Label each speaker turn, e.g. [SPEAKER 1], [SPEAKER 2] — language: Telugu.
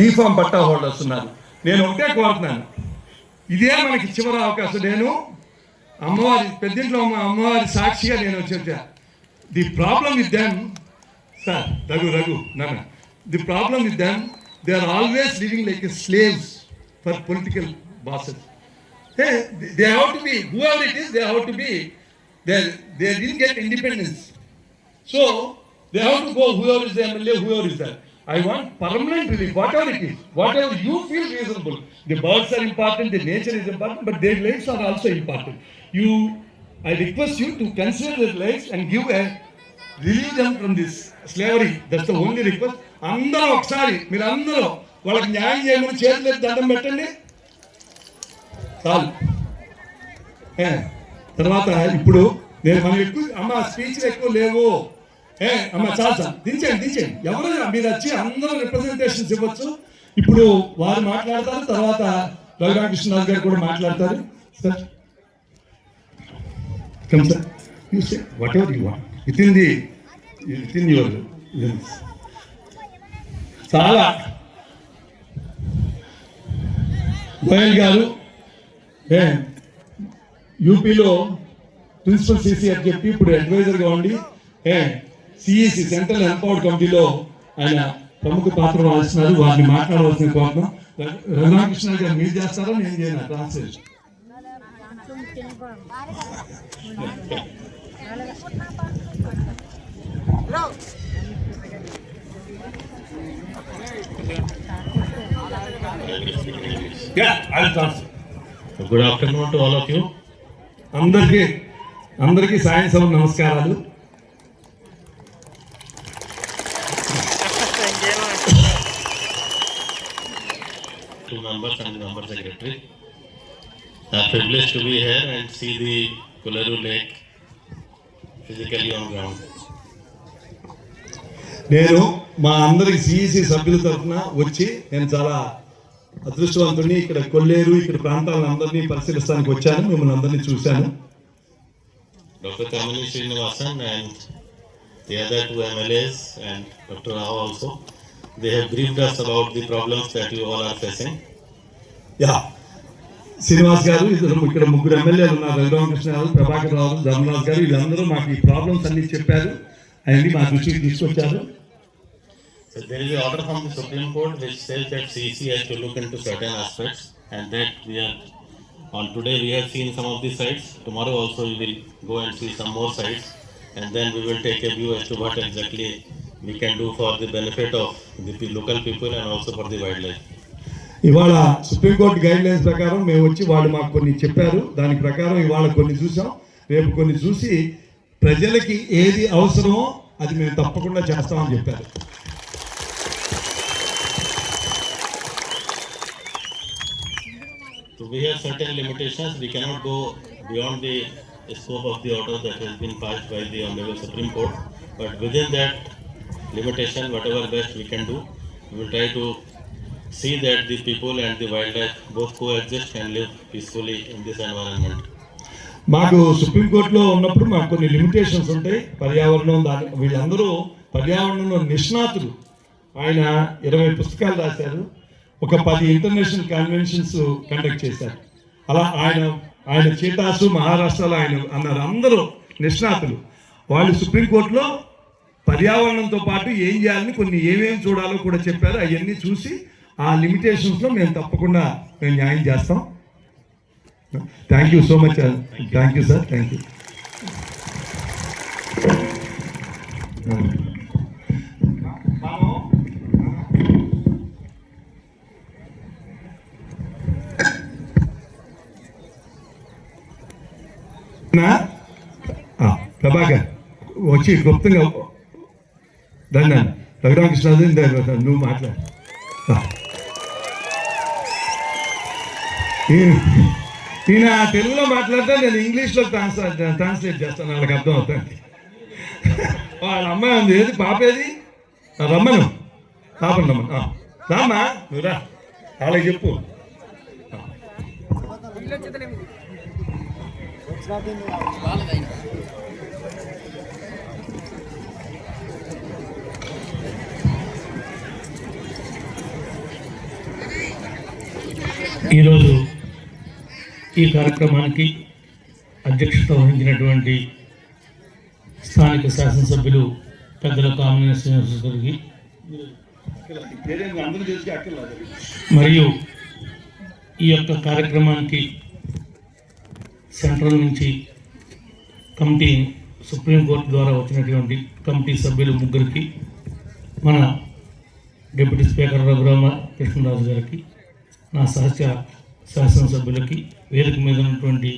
[SPEAKER 1] బీఫామ్ పట్టా హోల్డర్స్ ఉన్నారు. నేను ఒకటే కోరుతున్నాను. ఇదే మనకి చివరి అవకాశం. నేను అమ్మవారి పెద్దింట్లో అమ్మవారి సాక్షిగా నేను చెప్పా the problem with them sir Raghu Raghu నన్న. The problem with them they are always living like a slaves for political bosses they have to be whoever it is they have to be they they didn't get independence So they have to who whoever is MLA whoever is there. I want permanent relief, whatever it is, whatever you feel reasonable. The birds are important, the nature is important, but their lives are also important. You, I request you to consider their lives and give a relieve them from this slavery. That's the only request. అందరూ ఒకసారి మీరు అందరూ వాళ్ళకి న్యాయం చేయమని చేతులు దండం పెట్టండి చాలు తర్వాత ఇప్పుడు నేను మనం ఎక్కువ అమ్మ స్పీచ్ ఎక్కువ లేవు ఏ అమ్మ చాలు చాలు దించండి దించండి ఎవరు మీరు వచ్చి అందరూ రిప్రజెంటేషన్స్ ఇవ్వచ్చు. ఇప్పుడు వారు మాట్లాడతారు తర్వాత రఘురామకృష్ణరాజు గారు కూడా మాట్లాడతారు. Sir come sir you say whatever you want within the within your చాలా. గోయల్ గారు ఏ యూపీలో ప్రిన్సిపల్ సిసి అని చెప్పి ఇప్పుడు అడ్వైజర్గా ఉండి ఏ సిఈసి సెంట్రల్ ఎంపవర్డ్ కమిటీలో ఆయన ప్రముఖ పాత్ర వహిస్తున్నారు. వారిని మాట్లాడవలసిన కోరుతున్నాం రఘురామకృష్ణ గారు మీరు చేస్తారా? నేను చేయను. Translation
[SPEAKER 2] good afternoon to all of you
[SPEAKER 1] అందరికీ అందరికీ సాయంత్రం నమస్కారాలు.
[SPEAKER 2] two members and the member secretary. I am privileged to be here and see the
[SPEAKER 1] నేను మా అందరి సిఈసి సభ్యుల తరఫున వచ్చి నేను చాలా అదృష్టవంతుడిని ఇక్కడ కొల్లేరు ఇక్కడ ప్రాంతాలను అందరినీ పరిశీలిస్తానికి వచ్చాను. మిమ్మల్ని అందరినీ చూశాను.
[SPEAKER 2] Doctor Tamili Srinivasan and the other two MLAs and Dr. Rao also, they have briefed us about the problems that you all are facing.
[SPEAKER 1] Yeah Srinivas garu ఇద్దరు ఇక్కడ ముగ్గురు ఎమ్మెల్యేలు ఉన్నారు రఘురామకృష్ణ గారు ప్రభాకర్ రావు ధర్మరాజు గారు వీళ్ళందరూ మాకు ఈ ప్రాబ్లమ్స్ అన్ని చెప్పారు అవన్నీ మా దృష్టికి తీసుకొచ్చారు
[SPEAKER 2] So there is an order from the Supreme Court which says that CEC has to look into certain aspects and that we are, on today we have seen some of the sites, tomorrow also we will go and see some more sites and then we will take a view as to what exactly we can do for the benefit of the local people and also for the wildlife.
[SPEAKER 1] ఇవాళ సుప్రీంకోర్టు గైడ్ లైన్స్ ప్రకారం మేము వచ్చి వాళ్ళు మాకు కొన్ని చెప్పారు దాని ప్రకారం ఇవాళ కొన్ని చూసాం రేపు కొన్ని చూసి ప్రజలకి ఏది అవసరమో అది మేము తప్పకుండా చేస్తామని చెప్పారు
[SPEAKER 2] So we have certain limitations, we cannot go beyond the scope of the order that has been passed by the Honorable Supreme Court. But within that limitation, whatever best we can do, we will try to see that the people and the wildlife both coexist and live peacefully in this environment.
[SPEAKER 1] మాకు సుప్రీంకోర్టులో ఉన్నప్పుడు మాకు కొన్ని లిమిటేషన్స్ ఉంటాయి పర్యావరణం దాని వీళ్ళందరూ పర్యావరణంలో నిష్ణాతులు ఆయన ఇరవై పుస్తకాలు రాశారు ఒక పది ఇంటర్నేషనల్ కన్వెన్షన్స్ కండక్ట్ చేశారు అలా ఆయన ఆయన చేతాసు మహారాష్ట్రలో ఆయన అన్నారు. అందరూ నిష్ణాతులు. వాళ్ళు సుప్రీంకోర్టులో పర్యావరణంతో పాటు ఏం చేయాలని కొన్ని ఏమేమి చూడాలో కూడా చెప్పారు. అవన్నీ చూసి ఆ లిమిటేషన్స్లో మేము తప్పకుండా మేము న్యాయం చేస్తాం. Thank you so much. Thank you sir. Thank you. Prabhakar వచ్చి గుప్తంగా రండి రఘురామకృష్ణ నువ్వు మాట్లాడు ఈయన తెలుగులో మాట్లాడితే నేను ఇంగ్లీష్లో ట్రాన్స్లేట్ ట్రాన్స్లేట్ చేస్తాను వాళ్ళకి అర్థం అవుతుంది వాళ్ళ అమ్మాయి ఉంది ఏది పాప ఏది ఆ, రమ్మను పాపను రమ్మను ఆ, రామ్మా నువ్వు రా వాళ్ళకి చెప్పు
[SPEAKER 3] ఈరోజు ఈ కార్యక్రమానికి అధ్యక్షత వహించినటువంటి స్థానిక శాసనసభ్యులు పెద్దల కామినేని శ్రీనివాస గారికి మరియు ఈ యొక్క కార్యక్రమానికి సెంట్రల్ నుంచి కమిటీ సుప్రీంకోర్టు ద్వారా వచ్చినటువంటి కమిటీ సభ్యులు ముగ్గురికి మన డిప్యూటీ స్పీకర్ రఘురామ కృష్ణరాజు గారికి నా సహచర శాసనసభ్యులకి వేదిక మీద ఉన్నటువంటి